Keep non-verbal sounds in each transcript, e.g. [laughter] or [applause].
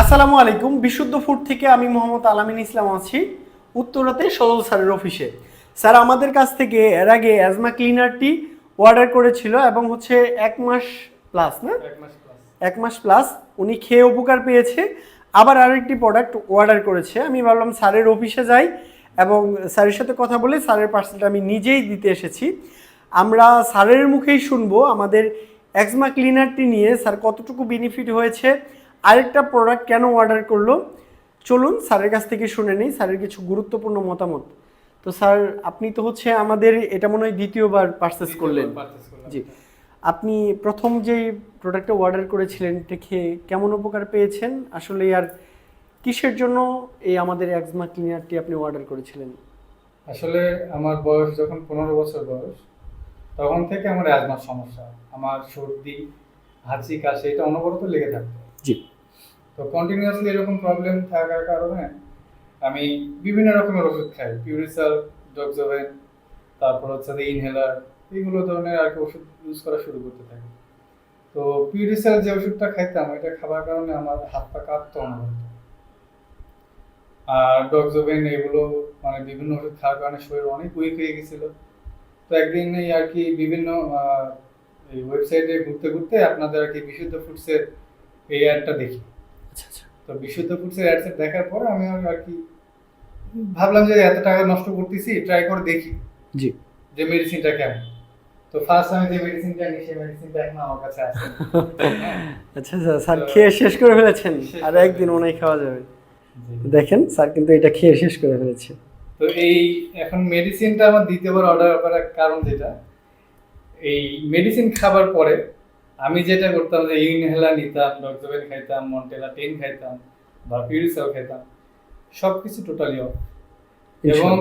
আসসালামু আলাইকুম। বিশুদ্ধ ফুড থেকে আমি মোহাম্মদ আলামিন ইসলাম আছি উত্তরাতে সজল স্যারের অফিসে। স্যার আমাদের কাছ থেকে এর আগে অ্যাজমা ক্লিনারটি অর্ডার করেছিল এবং হচ্ছে এক মাস প্লাস না? এক মাস প্লাস উনি খেয়ে উপকার পেয়েছে। আবার আরেকটি প্রোডাক্ট অর্ডার করেছে। আমি ভাবলাম স্যারের অফিসে যাই এবং স্যারের সাথে কথা বলে স্যারের পার্সেলটা আমি নিজেই দিতে এসেছি। আমরা স্যারের মুখেই শুনব আমাদের অ্যাজমা ক্লিনারটি নিয়ে স্যার কতটুকু বেনিফিট হয়েছে আরেকটা প্রোডাক্ট কেন অর্ডার করল? চলুন স্যারের কাছ থেকে শুনে নিই স্যারের কিছু গুরুত্বপূর্ণ মতামত। তো স্যার আপনি তো হচ্ছে আমাদের এটা মনে হয় দ্বিতীয়বার পারচেস করলেন। জি। আপনি প্রথম যে প্রোডাক্টটা অর্ডার করেছিলেন খেয়ে কেমন উপকার পেয়েছেন? আসলে আর কিসের জন্য এই আমাদের এক্সমা ক্লিনারটি আপনি অর্ডার করেছিলেন? আসলে আমার বয়স যখন পনেরো বছর বয়স তখন থেকে আমার অ্যাজমার সমস্যা। আমার সর্দি হাঁচি কাশি এটা অনবরত লেগে থাকতো। জি। তো কন্টিনিউয়াসলি এরকম প্রবলেম থাকার কারণে আমি বিভিন্ন রকমের ওষুধ খাই। পিউরিসাল ডক্সোভেন তারপর হচ্ছে ইনহেলার এইগুলো ধরনের আর কি ওষুধ ইউজ করা শুরু করতে থাকি। তো পিউরিসাল যে ওষুধটা খাইতাম এটা খাবার কারণে আমার হাত পা কাঁপতো অনবরত আর ডক্সোভেন এগুলো মানে বিভিন্ন ওষুধ খাওয়ার কারণে শরীর অনেক উইক হয়ে গেছিল। তো একদিন এই আর কি বিভিন্ন এই ওয়েবসাইটে ঘুরতে ঘুরতে আপনাদের আর কি বিশুদ্ধ ফুডসের এই অ্যাডটা দেখি। তো বিশুদ্ধ ফুডসের অ্যাডসে দেখার পর আমি আর কি ভাবলাম যে এত টাকা নষ্ট করতেছি ট্রাই করে দেখি জি। যে মেডিসিনটা কেমন। তো ফার্স্ট আমি যে মেডিসিনটা নিই সেই মেডিসিনটা এখন আমার কাছে আছে। [laughs] আচ্ছা আচ্ছা স্যার খেয়ে শেষ করে ফেলেছেন। আর একদিন মনে খাওয়া যাবে। দেখেন স্যার কিন্তু এটা খেয়ে শেষ করে ফেলেছে। তো এই এখন মেডিসিনটা আমার দ্বিতীয়বার অর্ডার করার কারণ যেটা এই মেডিসিন খাবার পরে আমি যেটা করতাম যে ইনহেলার নিতাম ডক্সোভেন খাইতাম মন্টেলা টেন খাইতাম বা পিউরিসাল খাইতাম সব কিছু টোটালি অফ এবং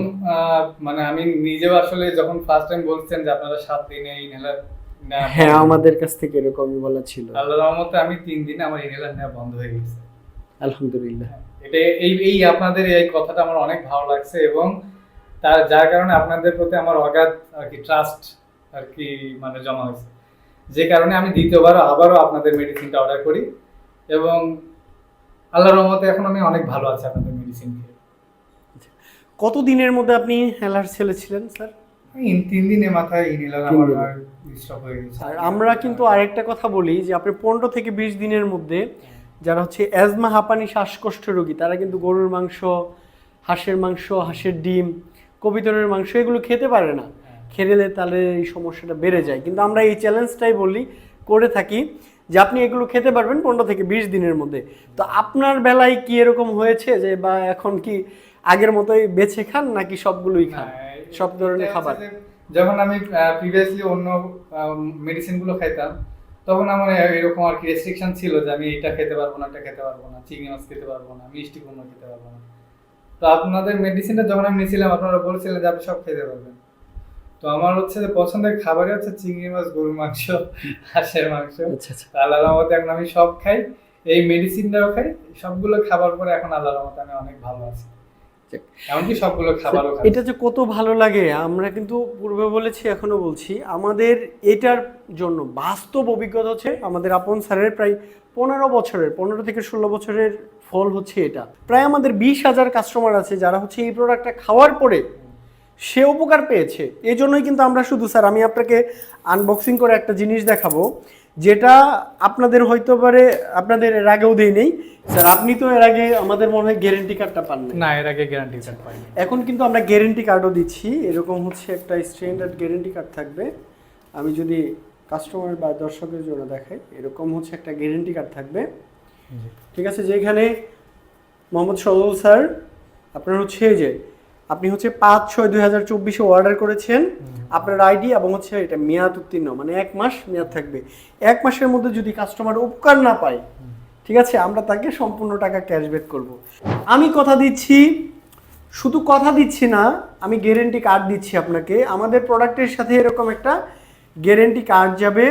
মানে আমি নিজেও আসলে যখন ফার্স্ট টাইম বলছেন যে আপনারা সাত দিনে ইনহেলার হ্যাঁ আমাদের কাছ থেকে এরকমই বলা ছিল। আল্লাহ রহমতে আমি তিন দিনে আমার ইনহেলার নেওয়া বন্ধ হয়ে গেছে। আলহামদুলিল্লাহ। এটা এই এই আপনাদের এই কথাটা আমার অনেক ভালো লাগছে এবং তার যার কারণে আপনাদের প্রতি আমার অগাধ আর কি ট্রাস্ট আর কি মানে জমা হয়েছে। যে কারণে আমি দ্বিতীয়বার আবারও আপনাদের মেডিসিনটা অর্ডার করি এবং আল্লাহর রহমতে এখন আমি অনেক ভালো আছি আপনাদের মেডিসিন খেয়ে। কত দিনের মধ্যে আপনি হেলার ছেলে ছিলেন স্যার? এই তিন দিনে মাথায় ইনহেলার আমার হয়ে গেছে। আর আমরা কিন্তু আরেকটা কথা বলি যে আপনি পনেরো থেকে বিশ দিনের মধ্যে যারা হচ্ছে অ্যাজমা হাঁপানি শ্বাসকষ্ট রোগী তারা কিন্তু গরুর মাংস হাঁসের মাংস হাঁসের ডিম কবিতরের মাংস এগুলো খেতে পারে না। খেলে তাহলে এই সমস্যাটা বেড়ে যায়। কিন্তু আমরা এই চ্যালেঞ্জটাই বলি করে থাকি যে আপনি এগুলো খেতে পারবেন পনেরো থেকে বিশ দিনের মধ্যে। তো আপনার বেলায় কি এরকম হয়েছে যে বা এখন কি আগের মতোই বেছে খান নাকি সবগুলোই খান? সব ধরনের খাবার। যখন আমি প্রিভিয়াসলি অন্য মেডিসিনগুলো খাইতাম তখন আমার এরকম আর কি রেস্ট্রিকশন ছিল যে আমি এটা খেতে পারব না এটা খেতে পারব না চিংড়ি মাছ খেতে পারব না মিষ্টি কুমড়ো খেতে পারব না। তো আপনাদের মেডিসিনটা যখন আমি নিয়েছিলাম আপনারা বলছিলেন যে আপনি সব খেতে পারবেন। তো আমার হচ্ছে যে পছন্দের খাবারই হচ্ছে চিংড়ি মাছ গরুর মাংস হাঁসের মাংস। আচ্ছা আচ্ছা। আল্লাহ রহমতে এখন আমি সব খাই। এই মেডিসিনটাও খাই। সবগুলো খাবার পরে এখন আল্লাহ রহমতে আমি অনেক ভালো আছি। এমনকি সবগুলো খাবারও এটা যে কত ভালো লাগে আমরা কিন্তু পূর্বে বলেছি এখনও বলছি। আমাদের এটার জন্য বাস্তব অভিজ্ঞতা হচ্ছে আমাদের আপন স্যারের প্রায় পনেরো বছরের পনেরো থেকে ষোলো বছরের ফল হচ্ছে এটা। প্রায় আমাদের বিশ হাজার কাস্টমার আছে যারা হচ্ছে এই প্রোডাক্টটা খাওয়ার পরে সে উপকার পেয়েছে। এই জন্যই কিন্তু আমরা শুধু স্যার আমি আপনাকে আনবক্সিং করে একটা জিনিস দেখাবো যেটা আপনাদের হয়তো পারে আপনাদের এর আগেও দেই নেই। স্যার আপনি তো এর আগে আমাদের মনে হয় গ্যারেন্টি কার্ডটা পান। না এর আগে গ্যারান্টি কার্ড পাইনি। এখন কিন্তু আমরা গ্যারেন্টি কার্ডও দিচ্ছি। এরকম হচ্ছে একটা স্ট্যান্ডার্ড গ্যারেন্টি কার্ড থাকবে। আমি যদি কাস্টমার বা দর্শকের জন্য দেখাই এরকম হচ্ছে একটা গ্যারেন্টি কার্ড থাকবে। ঠিক আছে যেখানে মোহাম্মদ সজল স্যার আপনার হচ্ছে এই যে আপনি হচ্ছে পাঁচ ছয় দুই হাজার চব্বিশে অর্ডার করেছেন। আপনার আইডি এবং হচ্ছে এটা মেয়াদ উত্তীর্ণ মানে এক মাস মেয়াদ থাকবে। এক মাসের মধ্যে যদি কাস্টমার উপকার না পায় ঠিক আছে আমরা তাকে সম্পূর্ণ টাকা ক্যাশব্যাক করব। আমি কথা দিচ্ছি শুধু কথা দিচ্ছি না আমি গ্যারেন্টি কার্ড দিচ্ছি আপনাকে। আমাদের প্রোডাক্টের সাথে এরকম একটা গ্যারেন্টি কার্ড যাবে।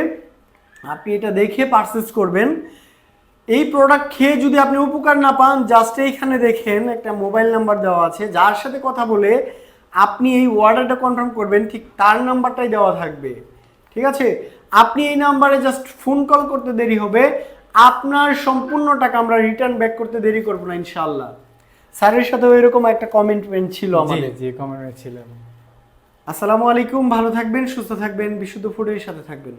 আপনি এটা দেখে পারচেস করবেন। এই প্রোডাক্ট খেয়ে যদি আপনি উপকার না পান জাস্ট এইখানে দেখেন একটা মোবাইল নাম্বার দেওয়া আছে যার সাথে কথা বলে আপনি এই অর্ডারটা কনফার্ম করবেন ঠিক তার নাম্বারটাই দেওয়া থাকবে। ঠিক আছে? আপনি এই নাম্বারে জাস্ট ফোন কল করতে দেরি হবে আপনার সম্পূর্ণ টাকা আমরা রিটার্ন ব্যাক করতে দেরি করব না ইনশাআল্লাহ। স্যারের সাথেও এরকম একটা কমেন্টমেন্ট ছিল আমাদের। ছিল। আসসালামু আলাইকুম ভালো থাকবেন সুস্থ থাকবেন বিশুদ্ধ ফুডের সাথে থাকবেন।